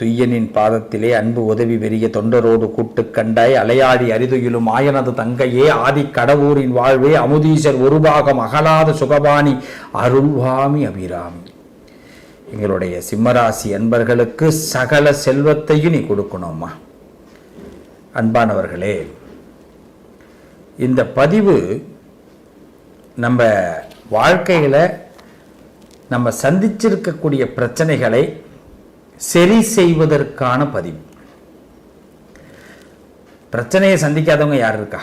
துய்யனின் பாதத்திலே அன்பு உதவி வெறிய தொண்டரோடு கூட்டு கண்டாய். அலையாடி அரிதுயிலும் ஆயனது தங்கையே ஆதி கடவுரின் வாழ்வே அமுதீசர் ஒருபாக மகளாத அகலாத சுகபாணி அருள்வாமி அபிராமி. எங்களுடைய சிம்மராசி அன்பர்களுக்கு சகல செல்வத்தையும் நீ கொடுக்கணும்மா. அன்பானவர்களே இந்த பதிவு நம்ம வாழ்க்கையில் நம்ம சந்திச்சிருக்கக்கூடிய பிரச்சனைகளை சரி செய்வதற்கான பதிவு. பிரச்சனையை சந்திக்காதவங்க யார் இருக்கா?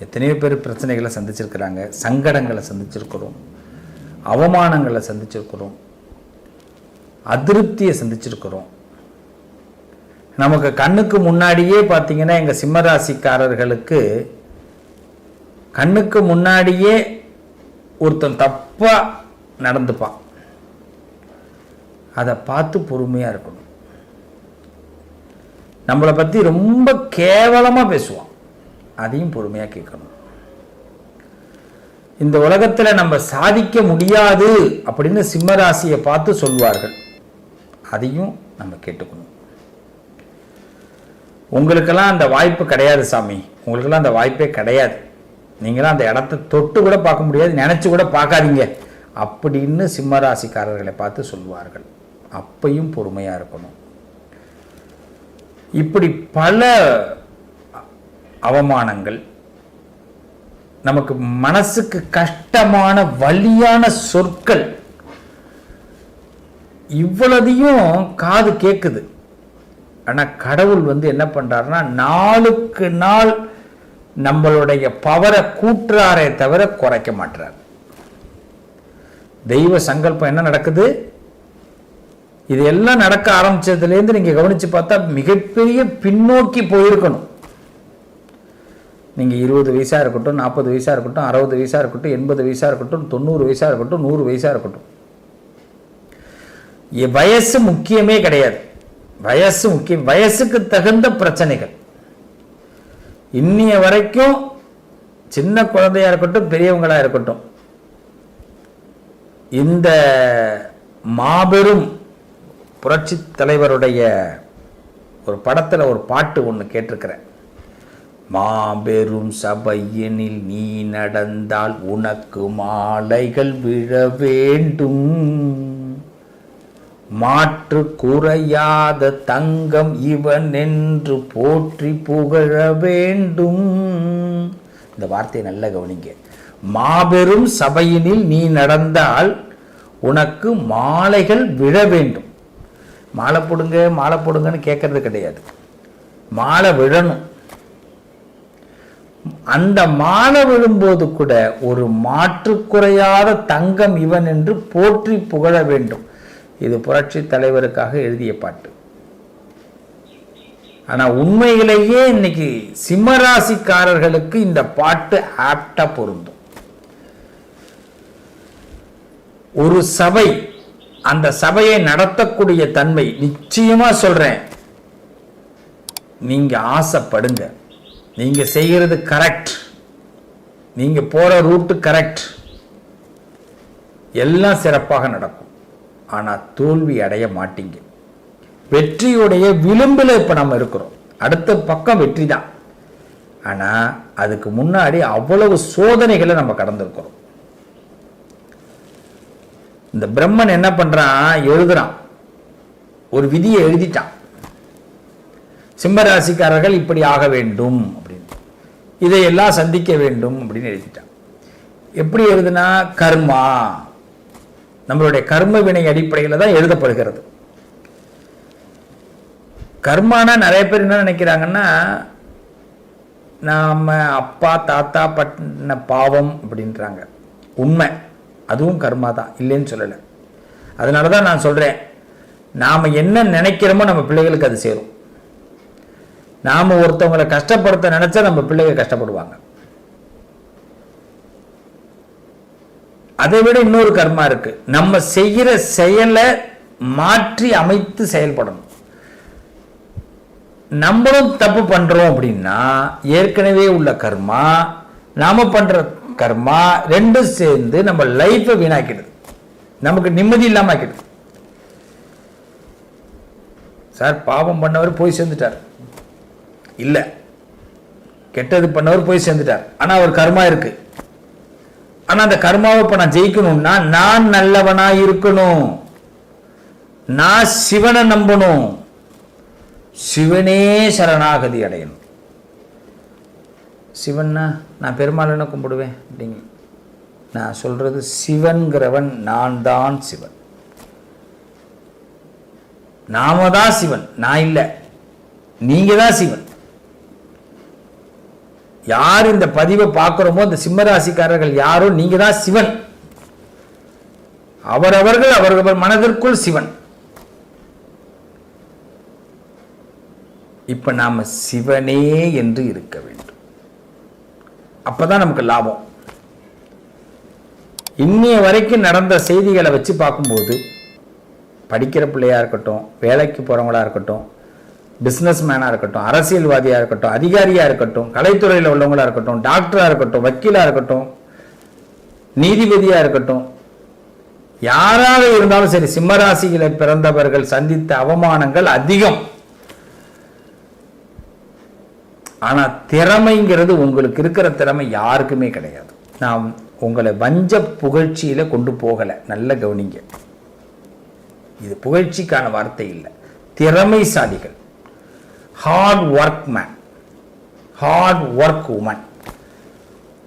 எத்தனையோ பேர் பிரச்சனைகளை சந்திச்சிருக்கிறாங்க. சங்கடங்களை சந்திச்சிருக்கிறோம். அவமானங்களை சந்திச்சிருக்கிறோம். அதிருப்தியை சந்திச்சிருக்கிறோம். நமக்கு கண்ணுக்கு முன்னாடியே பார்த்தீங்கன்னா எங்கள் சிம்மராசிக்காரர்களுக்கு கண்ணுக்கு முன்னாடியே ஒருத்தன் தப்பாக நடந்துப்பான். அதை பார்த்து பொறுமையாக இருக்கணும். நம்மளை பற்றி ரொம்ப கேவலமாக பேசுவான். அதையும் பொறுமையாக கேட்கணும். இந்த உலகத்தில் நம்ம சாதிக்க முடியாது அப்படின்னு சிம்மராசியை பார்த்து சொல்வார்கள். அதையும் நம்ம கேட்டுக்கணும். உங்களுக்கெல்லாம் அந்த வாய்ப்பு கிடையாது சாமி. உங்களுக்கெல்லாம் அந்த வாய்ப்பே கிடையாது. நீங்களாம் அந்த இடத்த தொட்டு கூட பார்க்க முடியாது நினச்சி கூட பார்க்காதீங்க. அப்படின்னு சிம்மராசிக்காரர்களை பார்த்து சொல்வார்கள். அப்பையும் பொறுமையாக இருக்கணும். இப்படி பல அவமானங்கள் நமக்கு மனசுக்கு கஷ்டமான வலியான சொற்கள் இவ்வளதையும் காது கேட்குது ஆனால் கடவுள் வந்து என்ன பண்ணுறாருன்னா நாளுக்கு நாள் நம்மளுடைய பவரை கூட்டுறாரே தவிர குறைக்க மாட்டார் தெய்வ சங்கல்பம் என்ன நடக்குது? இது எல்லாம் நடக்க ஆரம்பிச்சதுலேருந்து நீங்கள் கவனித்து பார்த்தா மிகப்பெரிய பின்னோக்கி போயிருக்கணும். நீங்கள் இருபது வயசாக இருக்கட்டும் நாற்பது வயசாக இருக்கட்டும் அறுபது வயசாக இருக்கட்டும் எண்பது வயசாக இருக்கட்டும் தொண்ணூறு வயசாக இருக்கட்டும் நூறு வயசாக இருக்கட்டும். வயசு முக்கியமே கிடையாது. வயசு முக்கியம் வயசுக்கு தகுந்த பிரச்சனைகள். இன்னைய வரைக்கும் சின்ன குழந்தையாக இருக்கட்டும் பெரியவங்களாக இருக்கட்டும் இந்த மாபெரும் புரட்சி தலைவருடைய ஒரு படத்தில் ஒரு பாட்டு ஒன்று கேட்டிருக்கிறேன். மாபெரும் சபையினில் நீ நடந்தால் உனக்கு மாலைகள் விழ வேண்டும். மாற்று குறையாத தங்கம் இவன் என்று போற்றி புகழ வேண்டும். இந்த வார்த்தையை நல்லா கவனிங்க. மாபெரும் சபையினில் நீ நடந்தால் உனக்கு மாலைகள் விழ வேண்டும். மாலை போடுங்க மாலை போடுங்கன்னு கேட்கறது கிடையாது. மாலை விழணும். அந்த மாலை விழும்போது கூட ஒரு மாற்று குறையாத தங்கம் இவன் என்று போற்றி புகழ வேண்டும். இது புரட்சி தலைவருக்காக எழுதிய பாட்டு. ஆனா உண்மையிலேயே இன்னைக்கு சிம்மராசிக்காரர்களுக்கு இந்த பாட்டு ஆப்டா பொருந்தும். ஒரு சபை அந்த சபையை நடத்தக்கூடிய தன்மை நிச்சயமா சொல்றேன். நீங்க ஆசைப்படுங்க. நீங்க செய்கிறது கரெக்ட் நீங்க போற ரூட்டு கரெக்ட் எல்லாம் சிறப்பாக நடக்கும். ஆனா தோல்வி அடைய மாட்டீங்க. வெற்றியுடைய விளிம்பில் இப்ப நம்ம இருக்கிறோம். அடுத்த பக்கம் வெற்றி தான் ஆனா அதுக்கு முன்னாடி அவ்வளவு சோதனைகளை நம்ம கடந்திருக்கிறோம். இந்த பிரம்மன் என்ன பண்றான்? எழுதுறான். ஒரு விதியை எழுதிட்டான். சிம்மராசிக்காரர்கள் இப்படி ஆக வேண்டும் அப்படின்னு. இதையெல்லாம் சந்திக்க வேண்டும் அப்படின்னு எழுதிட்டான். எப்படி எழுதுனா? கர்மா. நம்மளுடைய கர்ம வினை அடிப்படையில் தான் எழுதப்படுகிறது. கர்மானா நிறைய பேர் என்ன நினைக்கிறாங்கன்னா நாம அப்பா தாத்தா பட்டின பாவம் அப்படின்றாங்க. உண்மை. அதுவும் கர்மா தான் இல்லைன்னு சொல்லலை. அதனால தான் நான் சொல்கிறேன் நாம் என்ன நினைக்கிறோமோ நம்ம பிள்ளைகளுக்கு அது சேரும். நாம் ஒருத்தவங்களை கஷ்டப்படுத்த நினச்சா நம்ம பிள்ளைங்க கஷ்டப்படுவாங்க. அதை விட இன்னொரு கர்மா இருக்கு. நம்ம செய்கிற செயலை மாற்றி அமைத்து செயல்படணும். நம்மளும் தப்பு பண்றோம் அப்படின்னா ஏற்கனவே உள்ள கர்மா நாம பண்ற கர்மா ரெண்டும் சேர்ந்து நம்ம லைஃப்பை வீணாக்கிடுது. நமக்கு நிம்மதி இல்லாம ஆக்கிடுது. சார் பாவம் பண்ணவர் போய் சேர்ந்துட்டார். இல்ல. கெட்டது பண்ணவர் போய் சேர்ந்துட்டார். ஆனா அவர் கர்மா இருக்கு. ஆனா அந்த கர்மாவை இப்ப நான் ஜெயிக்கணும்னா நான் நல்லவனா இருக்கணும். நான் சிவனை நம்பணும். சிவனே சரணாகதி அடையணும். சிவன்னா நான் பெருமாளனை கும்பிடுவேன் அப்படிங்க. நான் சொல்றது சிவன்கிறவன் நான் தான் சிவன். நாம தான் சிவன். நான் இல்லை. நீங்க தான் சிவன். யார் இந்த பதிவை பார்க்குறோமோ இந்த சிம்மராசிக்காரர்கள் யாரோ நீங்க தான் சிவன். அவரவர்கள் அவரவர் மனதிற்குள் சிவன். இப்ப நாம சிவனே என்று இருக்க வேண்டும். அப்பதான் நமக்கு லாபம். இன்னைய வரைக்கும் நடந்த செய்திகளை வச்சு பார்க்கும்போது படிக்கிற பிள்ளையா இருக்கட்டும் வேலைக்கு போறவங்களா இருக்கட்டும் பிஸ்னஸ் மேனாக இருக்கட்டும் அரசியல்வாதியாக இருக்கட்டும் அதிகாரியாக இருக்கட்டும் கலைத்துறையில் உள்ளவங்களா இருக்கட்டும் டாக்டராக இருக்கட்டும் வக்கீலாக இருக்கட்டும் நீதிபதியாக இருக்கட்டும் யாராக இருந்தாலும் சரி சிம்மராசிகளை பிறந்தவர்கள் சந்தித்த அவமானங்கள் அதிகம். ஆனால் திறமைங்கிறது உங்களுக்கு இருக்கிற திறமை யாருக்குமே கிடையாது. நான் உங்களை வஞ்ச புகழ்ச்சியில் கொண்டு போகலை. நல்ல கவனிங்க. இது புகழ்ச்சிக்கான வார்த்தை இல்லை. திறமைசாலிகள். Hard work man hard work woman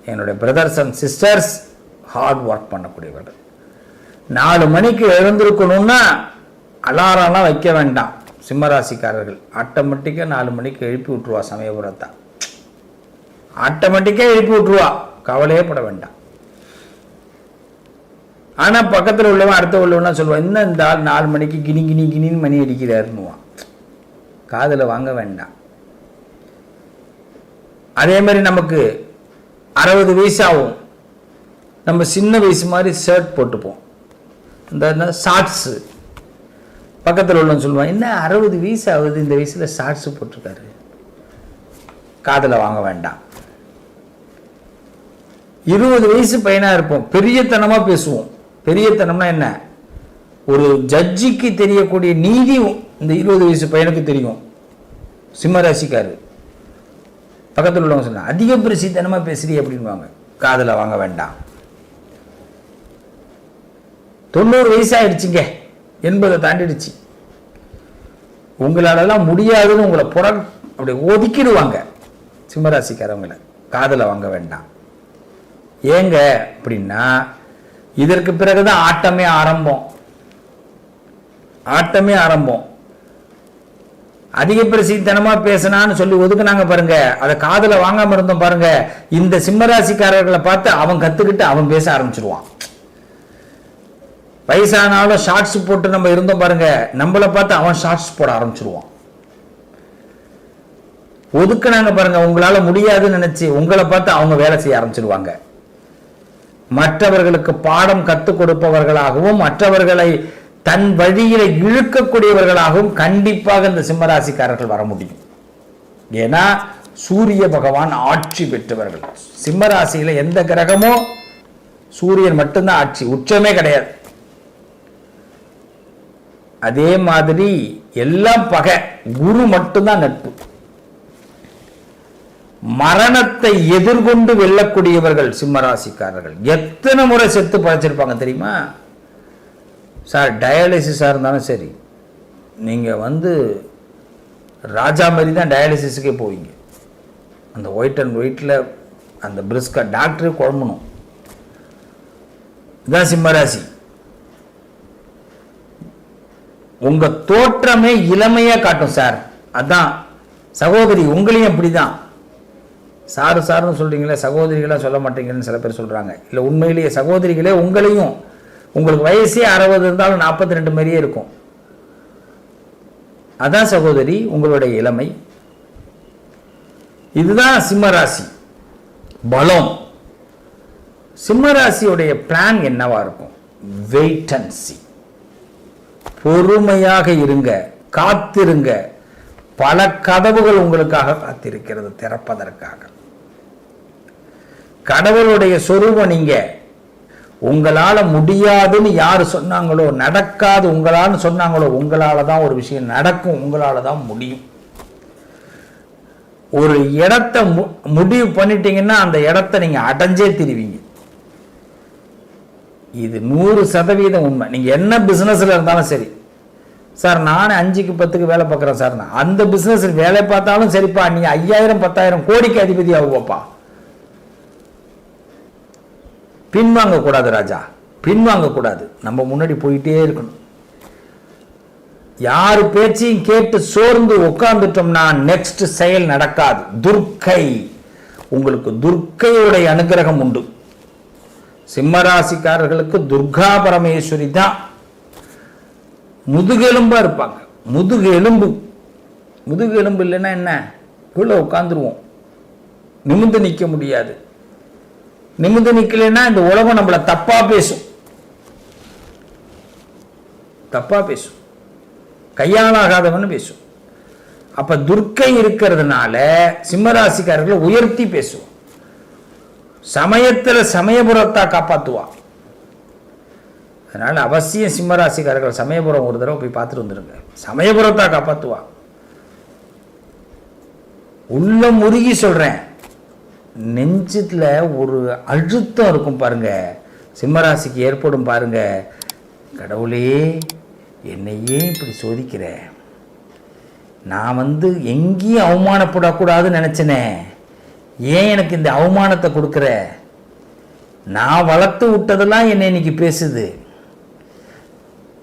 என்னுடைய brothers and sisters hard work பண்ணக்கூடியவர்கள். நாலு மணிக்கு எழுந்திருக்கணும்னா அலாரம்லாம் வைக்க வேண்டாம். சிம்மராசிக்காரர்கள். ஆட்டோமேட்டிக்காக நாலு மணிக்கு எழுப்பி விட்ருவா சமயபுரத்தா. ஆட்டோமேட்டிக்காக எழுப்பி விட்ருவா கவலையே பட வேண்டாம். ஆனா பக்கத்துல உள்ளவன் அடுத்த உள்ளவனா சொல்லுவான் இன்னும் இந்த ஆள் நாலு மணிக்கு கிணி கிணி கிணின்னு மணி அடிக்கிறாருன்னுவான். காதில் வாங்க வேண்டாம். அதே மாதிரி நமக்கு அறுபது வயசு நம்ம சின்ன வயசு மாதிரி ஷர்ட் போட்டுப்போம். இந்த ஷார்ட்ஸு பக்கத்தில் உள்ளவன் சொல்லுவான் என்ன அறுபது வயசு ஆகுது இந்த வயசுல ஷார்ட்ஸு போட்டிருக்காரு. காதில் வாங்க வேண்டாம். இருபது வயசு பையனா இருப்போம். பெரியத்தனமா பேசுவோம். பெரியத்தனம்னா என்ன? ஒரு ஜட்ஜிக்கு தெரியக்கூடிய நீதி இந்த இருபது வயசு பையனுக்கு தெரியும். சிம்மராசிக்காரு பக்கத்தில் உள்ளவங்க சொன்னா அதிக பிரசித்தனமா பேசுறீ அப்படின்வாங்க காதில் வாங்க வேண்டாம். தொண்ணூறு வயசாகிடுச்சிங்க எண்பதை தாண்டிடுச்சு. உங்களாலெல்லாம் முடியாதுன்னு உங்களை புற அப்படி ஒதுக்கிடுவாங்க. சிம்மராசிக்காரவங்களை. காதலை வாங்க வேண்டாம். ஏங்க அப்படின்னா இதற்கு பிறகுதான் ஆட்டமே ஆரம்பம். ஆட்டமே ஆரம்பம். அதிக பிரசித்தனமாக பேசினான்னு சொல்லி ஒதுக்குனாங்க பாருங்க. அதை காதலை வாங்காம இருந்தோம் பாருங்க. இந்த சிம்மராசிக்காரர்களை பார்த்து அவன் கத்துக்கிட்டு அவன் பேச ஆரம்பிச்சிருவான். வயசானாலும் ஷார்ட்ஸ் போட்டு நம்ம இருந்தோம் பாருங்க நம்மளை பார்த்து அவன் ஷார்ட்ஸ் போட ஆரம்பிச்சிருவான். ஒதுக்குனாங்க பாருங்க உங்களால முடியாதுன்னு நினைச்சு உங்களை பார்த்து அவங்க வேலை செய்ய ஆரம்பிச்சிருவாங்க. மற்றவர்களுக்கு பாடம் கற்றுக் கொடுப்பவர்களாகவும் மற்றவர்களை தன் வழியில இழுக்கக்கூடியவர்களாகவும் கண்டிப்பாக இந்த சிம்மராசிக்காரர்கள் வர முடியும். ஏன்னா சூரிய பகவான் ஆட்சி பெற்றவர்கள். சிம்மராசியில எந்த கிரகமோ சூரியன் மட்டும்தான் ஆட்சி உச்சமே கிடையாது. அதே மாதிரி எல்லாம் பகை. குரு மட்டும்தான் நட்பு. மரணத்தை எதிர்கொண்டு வெல்லக்கூடியவர்கள் சிம்மராசிக்காரர்கள். எத்தனை முறை செத்து பழைச்சிருப்பாங்க தெரியுமா? சார் டயாலிசிஸாக இருந்தாலும் சரி. நீங்கள் வந்து ராஜா மாதிரி தான் டயாலிசிஸுக்கே போவீங்க. அந்த ஒயிட் அண்ட் ஒயிட்டில் அந்த பிரிஸ்கா டாக்டரே குழம்பணும். இதுதான் சிம்மராசி. உங்க தோற்றமே இளமையா காட்டும் சார். அதான் சகோதரி உங்களையும் அப்படிதான். சாரு சாருன்னு சொல்றீங்களே சகோதரிகளாக சொல்ல மாட்டீங்கன்னு சில பேர் சொல்றாங்க. இல்லை உண்மையிலேயே சகோதரிகளே உங்களையும் உங்களுக்கு வயசே அறுபது இருந்தாலும் நாற்பத்தி ரெண்டு மாதிரியே இருக்கும். அதான் சகோதரி உங்களுடைய இளமை. இதுதான் சிம்ம ராசி பலம். சிம்மராசியுடைய பிளான் என்னவா இருக்கும்? வெயிட் அண்ட் சி பொறுமையாக இருங்க காத்திருங்க. பல கதவுகள் உங்களுக்காக காத்திருக்கிறது திறப்பதற்காக. கடவுளுடைய சொரூபம் நீங்க. உங்களால முடியாதுன்னு யார் சொன்னாங்களோ நடக்காது உங்களால சொன்னாங்களோ உங்களால தான் ஒரு விஷயம் நடக்கும் உங்களால தான் முடியும். ஒரு இடத்த மு- முடிவு பண்ணிட்டீங்கன்னா அந்த இடத்த நீங்க அடைஞ்சே திருவீங்க. இது நூறு சதவீதம் உண்மை. நீங்கள் என்ன பிசினஸ்ல இருந்தாலும் சரி. சார் நானே அஞ்சுக்கு பத்துக்கு வேலை பார்க்குறேன் சார். நான் அந்த பிசினஸ் வேலை பார்த்தாலும் சரிப்பா நீ ஐயாயிரம் பத்தாயிரம் கோடிக்கு அதிபதி ஆகுவோப்பா. பின்வாங்க கூடாது ராஜா. பின்வாங்க கூடாது. நம்ம முன்னாடி போயிட்டே இருக்கணும். யார் பேச்சையும் கேட்டு சோர்ந்து உட்கார்ந்துட்டோம்னா நெக்ஸ்ட் செயல் நடக்காது. துர்க்கை. உங்களுக்கு துர்க்கையுடைய அனுகிரகம் உண்டு. சிம்மராசிக்காரர்களுக்கு துர்கா பரமேஸ்வரி தான். முதுகெலும்பா இருப்பாங்க. முதுகு எலும்பு. முதுகு எலும்பு இல்லைன்னா என்ன? கீழே உட்காந்துருவோம் நிமிந்து நிற்க முடியாது. நிமிந்து நிற்கலைன்னா இந்த உலகம் நம்மளை தப்பா பேசும். தப்பா பேசும். கையாளாகாதவன்னு பேசும். அப்ப துர்க்கை இருக்கிறதுனால சிம்மராசிக்காரர்களை உயர்த்தி பேசுவோம். சமயத்தில் சமயபுரத்தா காப்பாற்றுவா அதனால் அவசியம் சிம்மராசிக்காரர்கள் சமயபுரம் ஒரு தடவை போய் பார்த்துட்டு வந்துருங்க. சமயபுரத்தா காப்பாற்றுவா உள்ள முருகி சொல்கிறேன் நெஞ்சத்தில் ஒரு அழுத்தம் இருக்கும் பாருங்க. சிம்மராசிக்கு ஏற்படும் பாருங்க. கடவுளே என்னையே இப்படி சோதிக்கிறேன் நான் வந்து எங்கேயும் அவமானப்படக்கூடாதுன்னு நினச்சினேன் ஏன் எனக்கு இந்த அவமானத்தை கொடுக்குற? நான் வளர்த்து விட்டதெல்லாம் என்னை இன்னைக்கு பேசுது.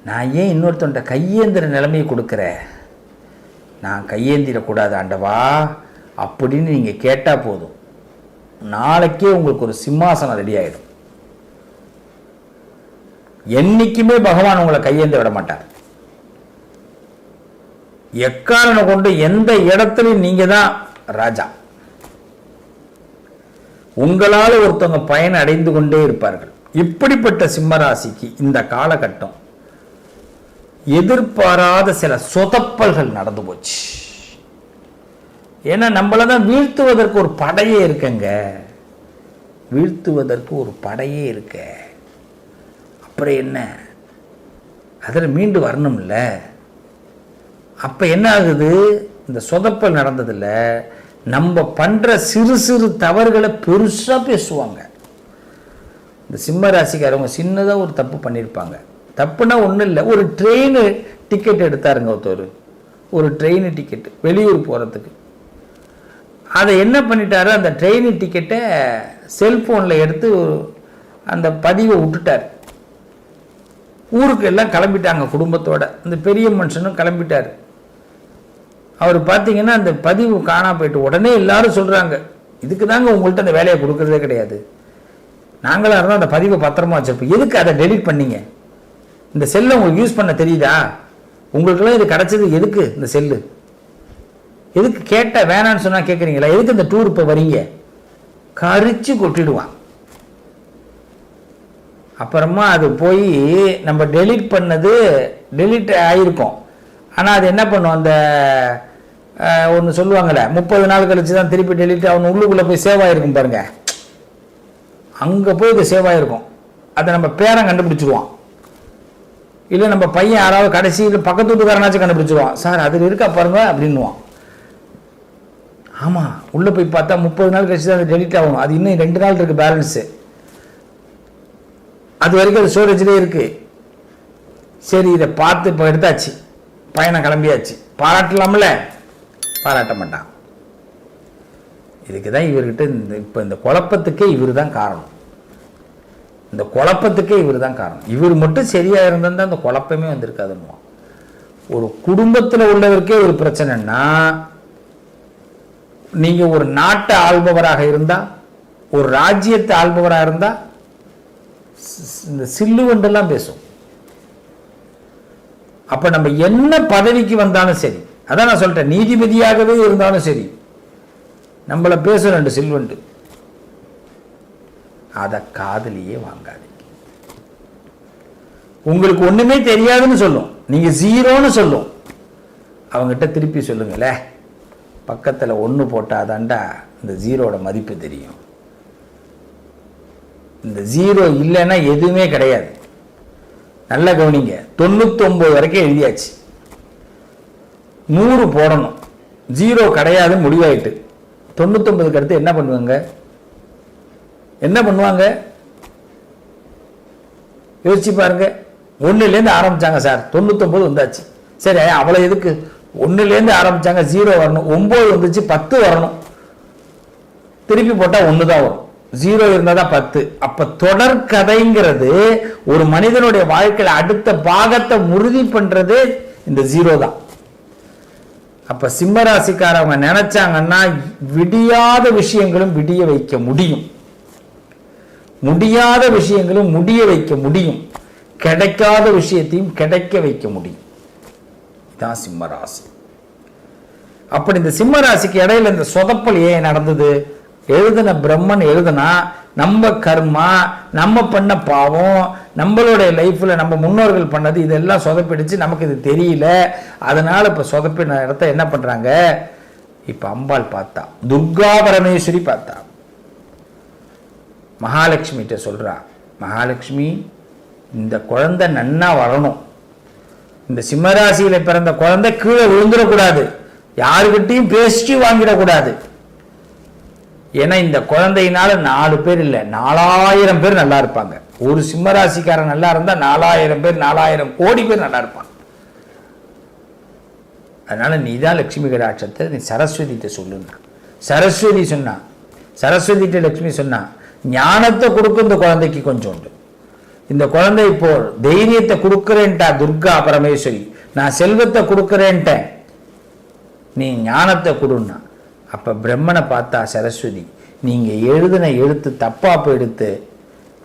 நான் ஏன் இன்னொருத்தன்ட்ட கையேந்திர நிலைமையை கொடுக்குற? நான் கையேந்திரக்கூடாது ஆண்டவா. அப்படின்னு நீங்கள் கேட்டால் போதும். நாளைக்கே உங்களுக்கு ஒரு சிம்மாசனம் ரெடி ஆகிடும் என்னைக்குமே பகவான் உங்களை கையேந்து விட மாட்டார். எக்காரணம் கொண்டு எந்த இடத்துலையும் நீங்கள் தான் ராஜா. உங்களால் ஒருத்தவங்க பயன் அடைந்து கொண்டே இருப்பார்கள். இப்படிப்பட்ட சிம்மராசிக்கு இந்த காலகட்டம் எதிர்பாராத சில சொதப்பல்கள் நடந்து போச்சு. ஏன்னா நம்மள தான் வீழ்த்துவதற்கு ஒரு படையே இருக்குங்க. வீழ்த்துவதற்கு ஒரு படையே இருக்க. அப்புறம் என்ன? அதில் மீண்டு வரணும்ல. அப்போ என்ன ஆகுது? இந்த சொதப்பல் நடந்ததில்லை நம்ம பண்ணுற சிறு சிறு தவறுகளை பெருசாக பேசுவாங்க. இந்த சிம்ம ராசிக்காரவங்க சின்னதாக ஒரு தப்பு பண்ணியிருப்பாங்க தப்புனா ஒன்றும் இல்லை. ஒரு ட்ரெயின் டிக்கெட் எடுத்தாருங்க ஒருத்தர் ஒரு ட்ரெயின் டிக்கெட் வெளியூர் போகிறதுக்கு அதை என்ன பண்ணிட்டாரு? அந்த ட்ரெயின் டிக்கெட்டை செல்ஃபோனில் எடுத்து அந்த பதிவை விட்டுட்டார். ஊருக்கு எல்லாம் கிளம்பிட்டாங்க குடும்பத்தோட. இந்த பெரிய மனுஷனும் கிளம்பிட்டார். அவர் பார்த்தீங்கன்னா அந்த பதிவு காணா போயிட்டு உடனே எல்லாரும் சொல்கிறாங்க இதுக்கு தாங்க உங்கள்கிட்ட அந்த வேலையை கொடுக்குறதே கிடையாது. நாங்களாக இருந்தால் அந்த பதிவை பத்திரமா வச்சுருப்போம். எதுக்கு அதை டெலிட் பண்ணீங்க? இந்த செல்லை உங்களுக்கு யூஸ் பண்ண தெரியுதா? உங்களுக்கெல்லாம் இது கிடச்சது எதுக்கு இந்த செல்லு? எதுக்கு கேட்டால் வேணான்னு சொன்னால் கேட்குறீங்களா எதுக்கு இந்த டூர் இப்போ வரீங்க? கரிச்சு கொட்டிடுவான். அப்புறமா அது போய் நம்ம டெலீட் பண்ணது டெலீட் ஆகிருக்கும் ஆனால் அது என்ன பண்ணும்? அந்த ஒன்று சொல்லுவாங்கள்ல முப்பது நாள் கழிச்சு தான் திருப்பி டெலிட் அவன் உள்ளுக்குள்ளே போய் சேவ் ஆகிருக்கும் பாருங்க. அங்கே போய் இது சேவ் ஆகிருக்கும் அதை நம்ம பேரன் கண்டுபிடிச்சிருவான். இல்லை நம்ம பையன் யாராவது கடைசியில் பக்கத்து வீட்டுக்காரனாச்சும் கண்டுபிடிச்சிருவான். சார் அதில் இருக்கா பாருங்க அப்படின்னுவான். ஆமாம் உள்ளே போய் பார்த்தா முப்பது நாள் கழிச்சு தான் அது டெலிட் ஆகும் அது இன்னும் ரெண்டு நாள் இருக்குது பேலன்ஸு அது வரைக்கும் அது ஸ்டோரேஜ்லேயே இருக்குது சரி இதை பார்த்து இப்போ எடுத்தாச்சு. பயணம் கிளம்பியாச்சு. பாராட்டலாம்ல. பாராட்ட மாட்டான். இதுக்கு தான் இவர்கிட்ட இந்த இப்போ இந்த குழப்பத்துக்கே இவர் தான் காரணம். இந்த குழப்பத்துக்கே இவர் தான் காரணம். இவர் மட்டும் சரியாக இருந்தால் அந்த குழப்பமே வந்திருக்காதுன்னு ஒரு குடும்பத்தில் உள்ளவருக்கே ஒரு பிரச்சனைன்னா நீங்க ஒரு நாட்டை ஆள்பவராக இருந்தா ஒரு ராஜ்யத்தை ஆள்பவராக இருந்தால் இந்த சில்லுவண்டெல்லாம் பேசும். அப்ப நம்ம என்ன பதவிக்கு வந்தாலும் சரி அதான் நான் சொல்லிட்டேன் நீதிபதியாகவே இருந்தாலும் சரி நம்மளை பேசும் ரெண்டு செல்வண்டு அதை காதலியே வாங்காதீங்க உங்களுக்கு ஒண்ணுமே தெரியாதுன்னு சொல்லும் நீங்க ஜீரோன்னு சொல்லும். அவங்ககிட்ட திருப்பி சொல்லுங்களே பக்கத்தில் ஒன்று போட்டாதான்டா இந்த ஜீரோட மதிப்பு தெரியும். இந்த ஜீரோ இல்லைன்னா எதுவுமே கிடையாது. நல்லா கவனிங்க தொண்ணூத்தொம்பது வரைக்கும் எழுதியாச்சு. நூறு போடணும். ஜீரோ கிடையாது முடிவாயிட்டு. தொண்ணூத்தொன்பதுக்கு அடுத்து என்ன பண்ணுவாங்க? என்ன பண்ணுவாங்க? யோசிச்சு பாருங்க. ஒன்றுலேருந்து ஆரம்பிச்சாங்க சார் தொண்ணூத்தொம்பது வந்தாச்சு. சரி அவ்வளோ எதுக்கு? ஒன்றுலேருந்து ஆரம்பிச்சாங்க ஜீரோ வரணும். ஒம்பது வந்துச்சு பத்து வரணும். திருப்பி போட்டால் ஒன்று தான் வரும். ஜீரோ இருந்தால் தான் பத்து. அப்போ தொடர்கதைங்கிறது ஒரு மனிதனுடைய வாழ்க்கையில் அடுத்த பாகத்தை உறுதி பண்ணுறது இந்த ஜீரோ தான் அப்ப சிம்மராசிக்காரவங்க நினைச்சாங்கன்னா விடியாத விஷயங்களும் விடிய வைக்க முடியும். முடியாத விஷயங்களும் முடிய வைக்க முடியும். கிடைக்காத விஷயத்தையும் கிடைக்க வைக்க முடியும். இதான் சிம்மராசி. அப்படி இந்த சிம்மராசிக்கு இடையில இந்த சொதப்பல் ஏன் நடந்தது? எழுதின பிரம்மன் எழுதுனா நம்ம கர்மா நம்ம பண்ண பாவம் நம்மளுடைய லைஃப்பில் நம்ம முன்னோர்கள் பண்ணது இதெல்லாம் சொதப்பிடுச்சு. நமக்கு இது தெரியல. அதனால் இப்போ சொதப்பின இடத்த என்ன பண்ணுறாங்க இப்போ அம்பாள் பார்த்தா துர்கா பரமேஸ்வரி பார்த்தா. மகாலட்சுமிகிட்ட சொல்கிறா மகாலட்சுமி இந்த குழந்தை நன்னா வரணும் இந்த சிம்மராசியில் பிறந்த குழந்தை கீழே விழுந்துடக்கூடாது. யாருக்கிட்டையும் பேசிட்டு வாங்கிடக்கூடாது. ஏன்னா இந்த குழந்தையினால நாலு பேர் இல்லை நாலாயிரம் பேர் நல்லா இருப்பாங்க. ஒரு சிம்மராசிக்காரன் நல்லா இருந்தா நாலாயிரம் பேர் நாலாயிரம் கோடி பேர் நல்லா இருப்பான். அதனால நீ தான் லட்சுமி கடாட்சத்தை நீ சரஸ்வதிட்ட சொல்லுங்க சரஸ்வதி சொன்னா சரஸ்வதிட்ட லட்சுமி சொன்னா ஞானத்தை கொடுக்கும் இந்த குழந்தைக்கு கொஞ்சோண்டு இந்த குழந்தை இப்போ தைரியத்தை கொடுக்குறேன்ட்டா துர்கா பரமேஸ்வரி. நான் செல்வத்தை கொடுக்குறேன்ட்டேன். நீ ஞானத்தை கொடுன்னா. அப்போ பிரம்மனை பார்த்தா சரஸ்வதி. நீங்கள் எழுதின எழுத்து தப்பா போயிடுத்து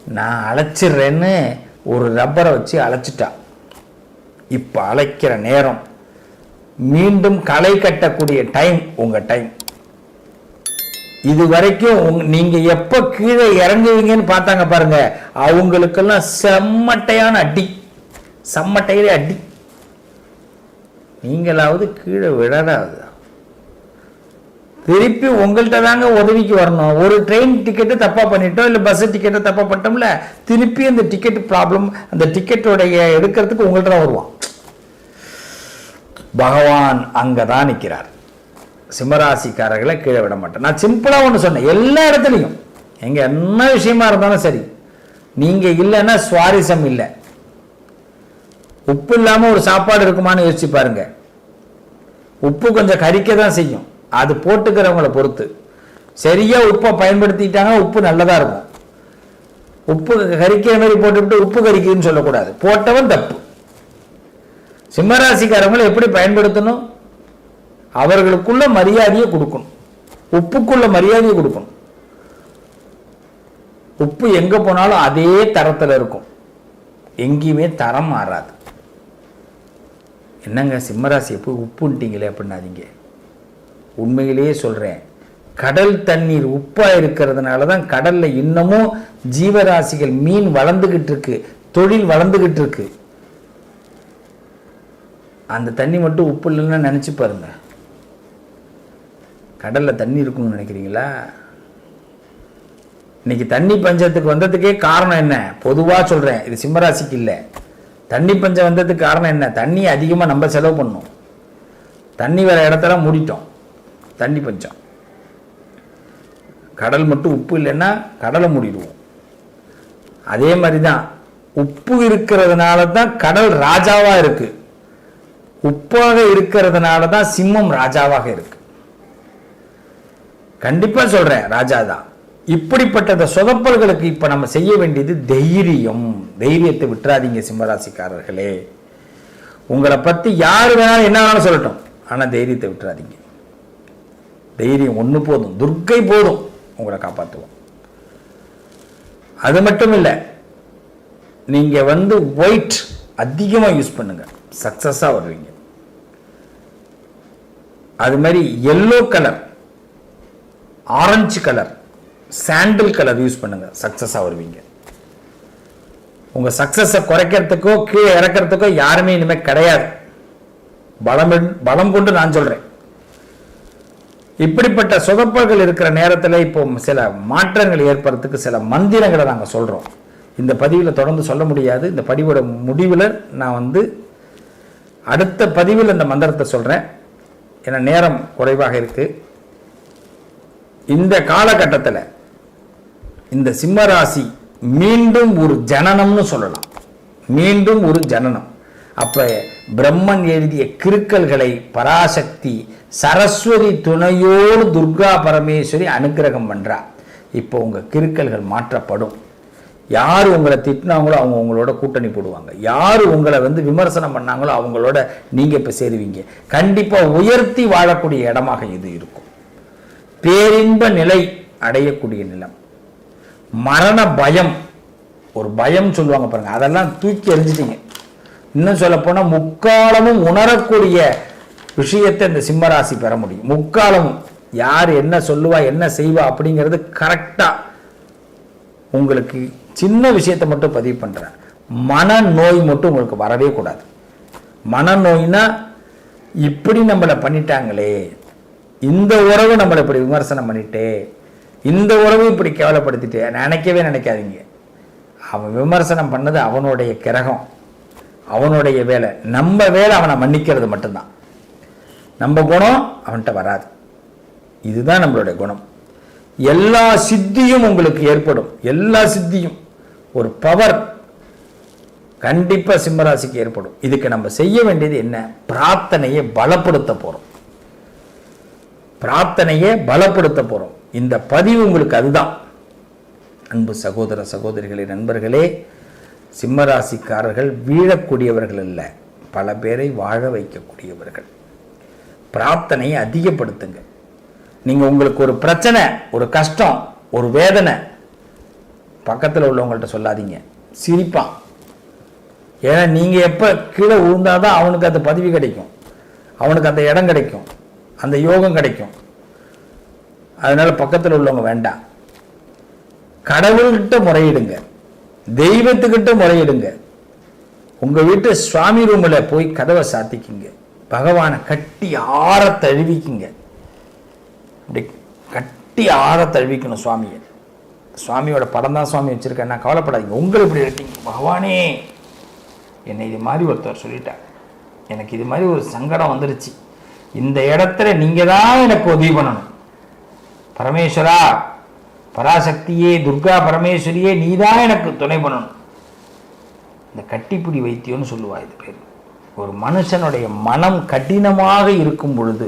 நான் அழைச்சிடுறேன்னு ஒரு ரப்பரை வச்சு அழைச்சிட்டா. இப்போ அழைக்கிற நேரம். மீண்டும் களை கட்டக்கூடிய டைம் உங்கள் டைம் இது வரைக்கும் உங் நீங்கள் எப்போ கீழே இறங்குவீங்கன்னு பார்த்தாங்க பாருங்க. அவங்களுக்கெல்லாம் செம்மட்டையான அடி. செம்மட்டையிலே அடி. நீங்களாவது கீழே விழறாது. திருப்பி உங்கள்கிட்ட தாங்க உதவிக்கு வரணும். ஒரு ட்ரெயின் டிக்கெட்டு தப்பாக பண்ணிட்டோம் இல்லை பஸ் டிக்கெட்டை தப்பாக பண்ணிட்டோம்ல திருப்பி அந்த டிக்கெட் ப்ராப்ளம் அந்த டிக்கெட்டோடைய எடுக்கிறதுக்கு உங்கள்கிட்ட தான் வருவான். பகவான் அங்கே தான் நிற்கிறார் சிம்மராசிக்காரர்களை கீழே விட மாட்டேன் நான் சிம்பிளாக ஒன்று சொன்னேன். எல்லா இடத்துலையும். எங்கே என்ன விஷயமா இருந்தாலும் சரி. நீங்கள் இல்லைன்னா சுவாரஸ்யம் இல்லை. உப்பு இல்லாமல் ஒரு சாப்பாடு இருக்குமான்னு யோசிச்சு பாருங்க. உப்பு கொஞ்சம் கறிக்க தான் செய்யும். அது போட்டுக்கிறவங்கள பொறுத்து. சரியா உப்பை பயன்படுத்திட்டாங்கன்னா உப்பு நல்லதா இருக்கும். உப்பு கறிக்கிற மாதிரி போட்டுவிட்டு உப்பு கரிக்குதுன்னு சொல்லக்கூடாது. போட்டவன் தப்பு. சிம்மராசிக்காரங்களை எப்படி பயன்படுத்தணும்? அவர்களுக்குள்ள மரியாதையை கொடுக்கணும். உப்புக்குள்ள மரியாதையை கொடுக்கணும். உப்பு எங்க போனாலும் அதே தரத்துல இருக்கும். எங்கேயுமே தரம் மாறாது. என்னங்க சிம்மராசி போய் உப்புன்ட்டீங்களே அப்படின்னாதீங்க. உண்மையிலேயே சொல்கிறேன் கடல் தண்ணீர் உப்பாக இருக்கிறதுனால தான் கடலில் இன்னமும் ஜீவராசிகள் மீன் வளர்ந்துக்கிட்டு இருக்கு தொழில் வளர்ந்துக்கிட்டு இருக்கு. அந்த தண்ணி மட்டும் உப்பு இல்லைன்னா நினச்சி பாருங்க. கடலில் தண்ணி இருக்கும்னு நினைக்கிறீங்களா? இன்னைக்கு தண்ணி பஞ்சத்துக்கு வந்ததுக்கே காரணம் என்ன? பொதுவாக சொல்கிறேன் இது சிம்மராசிக்கு இல்லை. தண்ணி பஞ்சம் வந்ததுக்கு காரணம் என்ன? தண்ணி அதிகமாக நம்ம செலவு பண்ணோம் தண்ணி வர இடத்தெல்லாம் மூடிட்டோம். தண்ணி பஞ்சம். கடல் மட்டும் உப்பு இல்லைன்னா கடலை மூடிடுவோம். அதே மாதிரி தான் உப்பு இருக்கிறதுனால தான் கடல் ராஜாவா இருக்கு. உப்பாக இருக்கிறதுனால தான் சிம்மம் ராஜாவாக இருக்கு. கண்டிப்பா சொல்றேன் ராஜா தான் இப்படிப்பட்ட சொதப்பல்களுக்கு இப்ப நம்ம செய்ய வேண்டியது தைரியம். தைரியத்தை விட்டுறாதீங்க சிம்மராசிக்காரர்களே. உங்களை பத்தி யாரு வேணாலும் என்ன வேணாலும் சொல்லட்டும். ஆனா தைரியத்தை விட்டுறாதீங்க. தைரியம் ஒன்று போதும். துர்க்கை போதும். உங்களை காப்பாற்றுவோம் அது மட்டும் இல்லை நீங்கள் வந்து ஒயிட் அதிகமாக யூஸ் பண்ணுங்க. சக்ஸஸாக வருவீங்க. அது மாதிரி yellow colour orange colour sandal colour use பண்ணுங்க. சக்ஸஸாக வருவீங்க. உங்க சக்ஸஸை குறைக்கிறதுக்கோ கீழே இறக்கிறதுக்கோ யாருமே இனிமேல் கிடையாது. பலம் பலம் கொண்டு நான் சொல்றேன். இப்படிப்பட்ட சொதப்பல்கள் இருக்கிற நேரத்தில் இப்போ சில மாற்றங்கள் ஏற்படுறதுக்கு சில மந்திரங்களை நாங்கள் சொல்கிறோம் இந்த பதிவில் தொடர்ந்து சொல்ல முடியாது. இந்த பதிவோட முடிவில் நான் வந்து அடுத்த பதிவில் இந்த மந்திரத்தை சொல்கிறேன் ஏன்னா நேரம் குறைவாக இருக்குது இந்த காலகட்டத்தில் இந்த சிம்மராசி மீண்டும் ஒரு ஜனனம்னு சொல்லலாம். மீண்டும் ஒரு ஜனனம். அப்போ பிரம்மன் எழுதிய கிருக்கல்களை பராசக்தி சரஸ்வதி துணையோடு துர்கா பரமேஸ்வரி அனுக்கிரகம் பண்றா. இப்போ உங்கள் கிருக்கல்கள் மாற்றப்படும். யார் உங்களை திட்டினாங்களோ அவங்க உங்களோட கூட்டணி போடுவாங்க. யார் உங்களை வந்து விமர்சனம் பண்ணாங்களோ அவங்களோட நீங்கள் இப்போ சேருவீங்க. கண்டிப்பாக உயர்த்தி வாழக்கூடிய இடமாக இது இருக்கும். பேரின்ப நிலை அடையக்கூடிய நிலம். மரண பயம் ஒரு பயம் சொல்லுவாங்க பாருங்கள் அதெல்லாம் தூக்கி எறிஞ்சிட்டீங்க. இன்னும் சொல்லப்போனால் முக்காலமும் உணரக்கூடிய விஷயத்தை இந்த சிம்மராசி பெற முடியும். முக்காலமும் யார் என்ன சொல்லுவா என்ன செய்வா அப்படிங்கிறது கரெக்டாக உங்களுக்கு சின்ன விஷயத்தை மட்டும் பதிவு பண்ணுறேன் மனநோய் மட்டும் உங்களுக்கு வரவே கூடாது. மனநோய்னா இப்படி நம்மளை பண்ணிட்டாங்களே இந்த உறவு நம்மளை இப்படி விமர்சனம் பண்ணிட்டே இந்த உறவு இப்படி கேவலப்படுத்திட்டே நினைக்கவே நினைக்காதீங்க. அவன் விமர்சனம் பண்ணது அவனுடைய கிரகம் அவனுடைய வேலை. நம்ம வேலை அவனை மன்னிக்கிறது மட்டும்தான். நம்ம குணம் அவன்கிட்ட வராது. இதுதான் நம்மளுடைய குணம். எல்லா சித்தியும் உங்களுக்கு ஏற்படும். எல்லா சித்தியும். ஒரு பவர் கண்டிப்பா சிம்மராசிக்கு ஏற்படும். இதுக்கு நம்ம செய்ய வேண்டியது என்ன? பிரார்த்தனையை பலப்படுத்த போறோம். பிரார்த்தனையை பலப்படுத்த போறோம். இந்த பதிவு உங்களுக்கு அதுதான். அன்பு சகோதர சகோதரிகளே நண்பர்களே சிம்மராசிக்காரர்கள் வீழக்கூடியவர்கள் இல்லை பல பேரை வாழ வைக்கக்கூடியவர்கள். பிரார்த்தனையை அதிகப்படுத்துங்க. நீங்கள் உங்களுக்கு ஒரு பிரச்சனை ஒரு கஷ்டம் ஒரு வேதனை பக்கத்தில் உள்ளவங்கள்ட்ட சொல்லாதீங்க. சிரிப்பான். ஏன்னா நீங்கள் எப்போ கீழே விழுந்தாதான் அவனுக்கு அந்த பதவி கிடைக்கும். அவனுக்கு அந்த இடம் கிடைக்கும். அந்த யோகம் கிடைக்கும். அதனால் பக்கத்தில் உள்ளவங்க வேண்டாம். கடவுள்கிட்ட முறையிடுங்க. தெய்வத்துக்கிட்ட முறையிடுங்க. உங்கள் வீட்டு சுவாமி ரூமில் போய் கதவை சாத்திக்கிங்க. பகவானை கட்டி ஆற தழுவிக்குங்க அப்படி கட்டி ஆற தழுவிக்கணும் சுவாமியை. சுவாமியோட படம் தான் சுவாமி வச்சுருக்கேன் நான் கவலைப்படாதீங்க. உங்களை இப்படி இருக்கீங்க பகவானே! என்னை இது மாதிரி ஒருத்தர் சொல்லிட்டார். எனக்கு இது மாதிரி ஒரு சங்கடம் வந்துருச்சு. இந்த இடத்துல நீங்கள் தான் எனக்கு உதவி பண்ணணும். பரமேஸ்வரா பராசக்தியே துர்கா பரமேஸ்வரியே நீ தான் எனக்கு துணை பண்ணணும். இந்த கட்டிப்பிடி வைத்தியம்னு சொல்லுவா இது பேர். ஒரு மனுஷனுடைய மனம் கடினமாக இருக்கும் பொழுது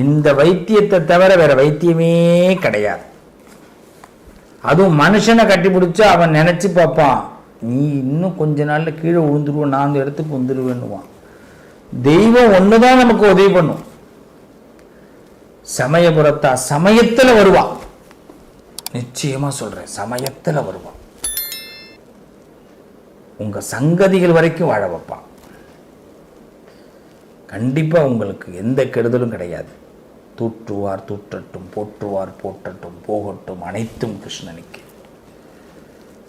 இந்த வைத்தியத்தை தவிர வேற வைத்தியமே கிடையாது. அதுவும் மனுஷனை கட்டி பிடிச்சா அவன் நினைச்சு பார்ப்பான் நீ இன்னும் கொஞ்ச நாள்ல கீழே விழுந்துருவோம் நான் அந்த இடத்துக்கு வந்துடுவேன்னுவான் தெய்வம் ஒண்ணுதான் நமக்கு உதவி பண்ணும். சமயபுரத்தா சமயத்துல வருவான் நிச்சயமா சொல்றேன் சமயத்துல வருவான் உங்க சங்கதிகள் வரைக்கும் வாழ வைப்பான். கண்டிப்பாக உங்களுக்கு எந்த கெடுதலும் கிடையாது. தூற்றுவார் தூற்றட்டும் போற்றுவார் போற்றட்டும் போகட்டும் அனைத்தும் கிருஷ்ணனுக்கு.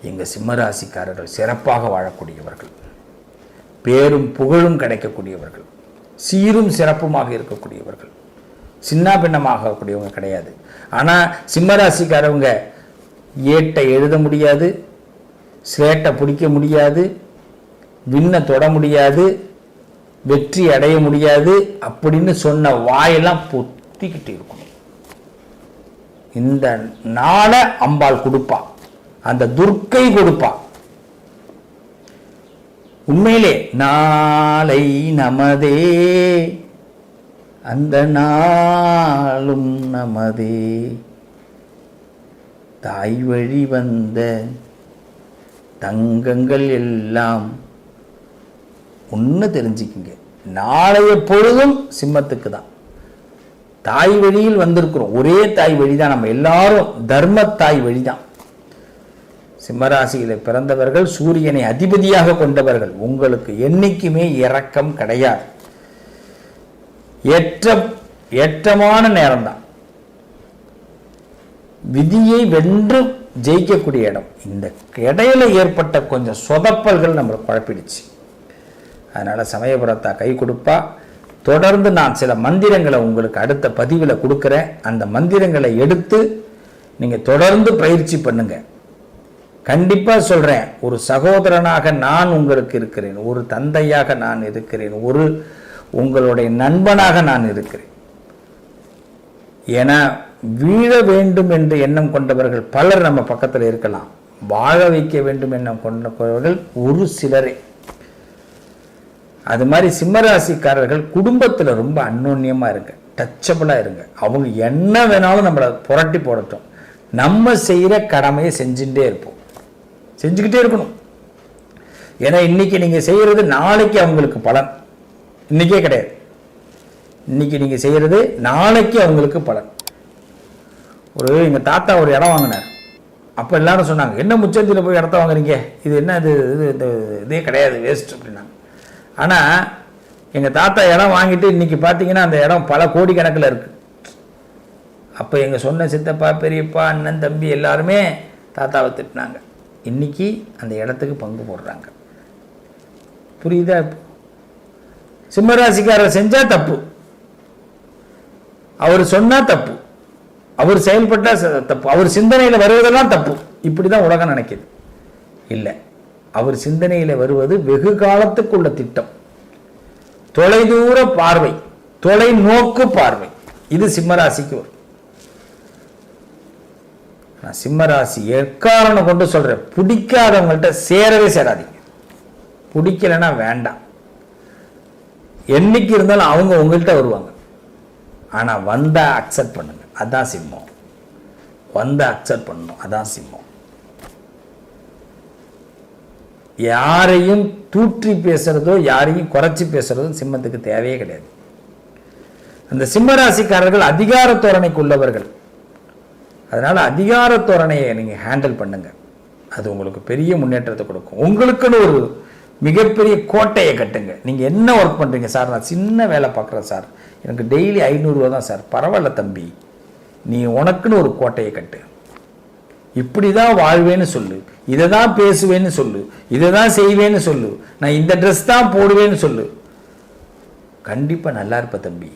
எங்கள் சிம்மராசிக்காரர்கள் சிறப்பாக வாழக்கூடியவர்கள். பேரும் புகழும் கிடைக்கக்கூடியவர்கள். சீரும் சிறப்புமாக இருக்கக்கூடியவர்கள். சின்ன பின்னமாகக்கூடியவங்க கிடையாது. ஆனால் சிம்மராசிக்காரவங்க ஏட்டை எழுத முடியாது சேட்டை பிடிக்க முடியாது விண்ணை தொட முடியாது வெற்றி அடைய முடியாது அப்படின்னு சொன்ன வாயெல்லாம் பொத்திக்கிட்டு இருக்கும் இந்த நாளை அம்பாள் கொடுப்பா. அந்த துர்க்கை கொடுப்பா. உண்மையிலே நாளை நமதே. அந்த நாளும் நமதே. தாய் வழி வந்த தங்கங்கள் எல்லாம் ஒன்று தெரிஞ்சுக்குங்க. நாளைய பொழுதும் சிம்மத்துக்கு தான். தாய் வழியில் வந்திருக்கிறோம். ஒரே தாய் வழி தான் நம்ம எல்லாரும் தர்ம தாய் வழி தான் சிம்மராசியில் பிறந்தவர்கள் சூரியனை அதிபதியாக கொண்டவர்கள் உங்களுக்கு என்னைக்குமே இறக்கம் கிடையாது. ஏற்ற ஏற்றமான நேரம்தான். விதியை வென்று ஜெயிக்கக்கூடிய இடம். இந்த இடையில ஏற்பட்ட கொஞ்சம் சொதப்பல்கள் நம்மளை குழப்பிடுச்சு. அதனால் சமயபுரத்தா கை கொடுப்பா. தொடர்ந்து நான் சில மந்திரங்களை உங்களுக்கு அடுத்த பதிவில் கொடுக்குறேன். அந்த மந்திரங்களை எடுத்து நீங்கள் தொடர்ந்து பயிற்சி பண்ணுங்க. கண்டிப்பாக சொல்கிறேன் ஒரு சகோதரனாக நான் உங்களுக்கு இருக்கிறேன் ஒரு தந்தையாக நான் இருக்கிறேன் ஒரு உங்களுடைய நண்பனாக நான் இருக்கிறேன். என வீழ வேண்டும் என்று எண்ணம் கொண்டவர்கள் பலர் நம்ம பக்கத்தில் இருக்கலாம். வாழ வைக்க வேண்டும் எண்ணம் கொண்டவர்கள் ஒரு சிலரே. அது மாதிரி சிம்மராசிக்காரர்கள் குடும்பத்தில் ரொம்ப அன்னோன்யமாக இருங்க. டச்சபிளாக இருங்க. அவங்க என்ன வேணாலும் நம்மளை புரட்டி போடட்டும். நம்ம செய்கிற கடமையை செஞ்சுட்டே இருப்போம். செஞ்சுக்கிட்டே இருக்கணும். ஏன்னா இன்னைக்கு நீங்கள் செய்கிறது நாளைக்கு அவங்களுக்கு பலன். இன்றைக்கே கிடையாது. இன்னைக்கு நீங்கள் செய்கிறது நாளைக்கு அவங்களுக்கு பலன். ஒரு எங்கள் தாத்தா ஒரு இடம் வாங்கினார். அப்போ எல்லாரும் சொன்னாங்க என்ன முச்சந்தியில் போய் இடத்த வாங்குறீங்க? இது என்ன இது இது இந்த இதே கிடையாது வேஸ்ட் அப்படின்னாங்க. ஆனால் எங்கள் தாத்தா இடம் வாங்கிட்டு இன்னைக்கு பார்த்தீங்கன்னா அந்த இடம் பல கோடி கணக்கில் இருக்குது அப்போ எங்கள் சொன்ன சித்தப்பா பெரியப்பா அண்ணன் தம்பி எல்லாருமே தாத்தாவை திட்டினாங்க. இன்னைக்கு அந்த இடத்துக்கு பங்கு போடுறாங்க. புரியுதா சிம்மராசிக்காரர் செஞ்சால் தப்பு. அவர் சொன்னால் தப்பு. அவர் செயல்பட்டால் தப்பு. அவர் சிந்தனையில் வருவதெல்லாம் தப்பு. இப்படி தான் உலகம் நினைக்குது. இல்லை. அவர் சிந்தனையில் வருவது வெகு காலத்துக்குள்ள திட்டம். தொலைதூர பார்வை தொலைநோக்கு பார்வை. இது சிம்மராசிக்கு வரும். நான் சிம்மராசி எக்காரணம் கொண்டு சொல்றேன்? பிடிக்காதவங்கள்ட்ட சேரவே சேராதீங்க. பிடிக்கலைன்னா வேண்டாம். என்னைக்கு இருந்தாலும் அவங்க உங்கள்கிட்ட வருவாங்க. ஆனா வந்தால் அக்செப்ட் பண்ணுங்க. அதான் சிம்மம். வந்தால் அக்செப்ட் பண்ணணும். அதான் சிம்மம். யாரையும் தூற்றி பேசுறதோ யாரையும் குறைச்சி பேசுறதோ சிம்மத்துக்கு தேவையே கிடையாது. அந்த சிம்ம ராசிக்காரர்கள் அதிகார தோரணைக்கு உள்ளவர்கள். அதனால அதிகார தோரணையை நீங்க ஹேண்டில் பண்ணுங்க. அது உங்களுக்கு பெரிய முன்னேற்றத்தை கொடுக்கும். உங்களுக்குன்னு ஒரு மிகப்பெரிய கோட்டையை கட்டுங்க. நீங்கள் என்ன ஒர்க் பண்ணுறீங்க சார்? நான் சின்ன வேலை பார்க்குறேன் சார். எனக்கு டெய்லி ஐநூறுரூவா தான் சார். பரவாயில்ல தம்பி. நீ உனக்குன்னு ஒரு கோட்டையை கட்டு. இப்படி தான் வாழ்வேன்னு சொல்லு. இதை தான் பேசுவேன்னு சொல்லு. இதை தான் செய்வேன்னு சொல்லு. நான் இந்த ட்ரெஸ் தான் போடுவேன்னு சொல்லு. கண்டிப்பாக நல்லா இருப்ப தம்பி.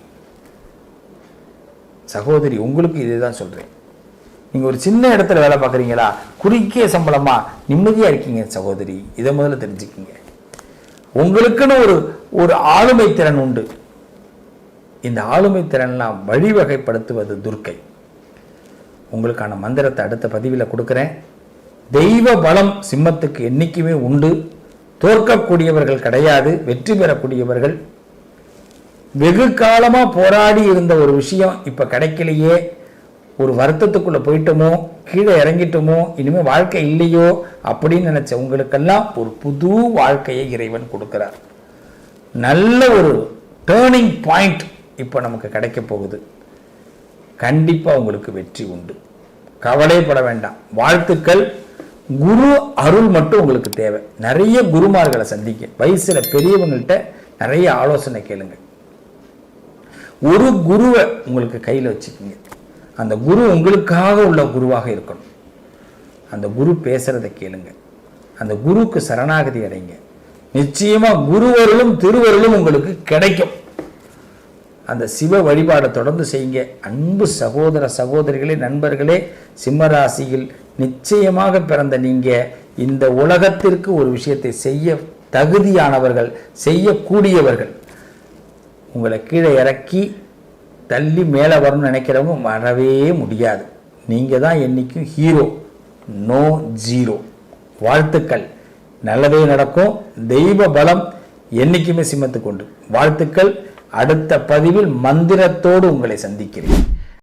சகோதரி உங்களுக்கு இதை தான் சொல்கிறேன் நீங்கள் ஒரு சின்ன இடத்துல வேலை பார்க்குறீங்களா? குறுக்கிய சம்பளமா? நிம்மதியாக இருக்கீங்க சகோதரி. இதை முதல்ல தெரிஞ்சுக்கிங்க. உங்களுக்குன்னு ஒரு ஒரு ஆளுமை திறன் உண்டு. இந்த ஆளுமை திறன்லாம் வழிவகைப்படுத்துவது துர்க்கை. உங்களுக்கான மந்திரத்தை அடுத்த பதிவில் கொடுக்குறேன். தெய்வ பலம் சிம்மத்துக்கு என்றைக்குமே உண்டு. தோற்கக்கூடியவர்கள் கிடையாது வெற்றி பெறக்கூடியவர்கள். வெகு காலமாக போராடி இருந்த ஒரு விஷயம் இப்போ கிடைக்கலையே. ஒரு வருத்தத்துக்குள்ளே போயிட்டோமோ கீழே இறங்கிட்டோமோ இனிமேல் வாழ்க்கை இல்லையோ அப்படின்னு நினச்ச உங்களுக்கெல்லாம் ஒரு புது வாழ்க்கையை இறைவன் கொடுக்குறார். நல்ல ஒரு டேர்னிங் பாயிண்ட் இப்போ நமக்கு கிடைக்க போகுது. கண்டிப்பா உங்களுக்கு வெற்றி உண்டு. கவலைப்பட வேண்டாம். வாழ்த்துக்கள். குரு அருள் மட்டும் உங்களுக்கு தேவை. நிறைய குருமார்களை சந்திக்க வயசுல பெரியவங்கள்ட்ட நிறைய ஆலோசனை கேளுங்க. ஒரு குருவை உங்களுக்கு கையில் வச்சுக்கோங்க. அந்த குரு உங்களுக்காக உள்ள குருவாக இருக்கணும். அந்த குரு பேசுறதை கேளுங்க. அந்த குருவுக்கு சரணாகதி அடைங்க. நிச்சயமா குருவருளும் திருவருளும் உங்களுக்கு கிடைக்கும். அந்த சிவ வழிபாடை தொடர்ந்து செய்யுங்க. அன்பு சகோதர சகோதரிகளே நண்பர்களே சிம்மராசியில் நிச்சயமாக பிறந்த நீங்கள் இந்த உலகத்திற்கு ஒரு விஷயத்தை செய்ய தகுதியானவர்கள் செய்யக்கூடியவர்கள். உங்களை கீழே இறக்கி தள்ளி மேலே வரணும்னு நினைக்கிறவங்க வரவே முடியாது. நீங்கள் தான் என்றைக்கும் ஹீரோ. No zero. வாழ்த்துக்கள். நல்லதே நடக்கும். தெய்வ பலம் என்றைக்குமே சிம்மத்துக்கு உண்டு. வாழ்த்துக்கள். அடுத்த பதிவில் மந்திரத்தோடு உங்களை சந்திக்கிறேன்.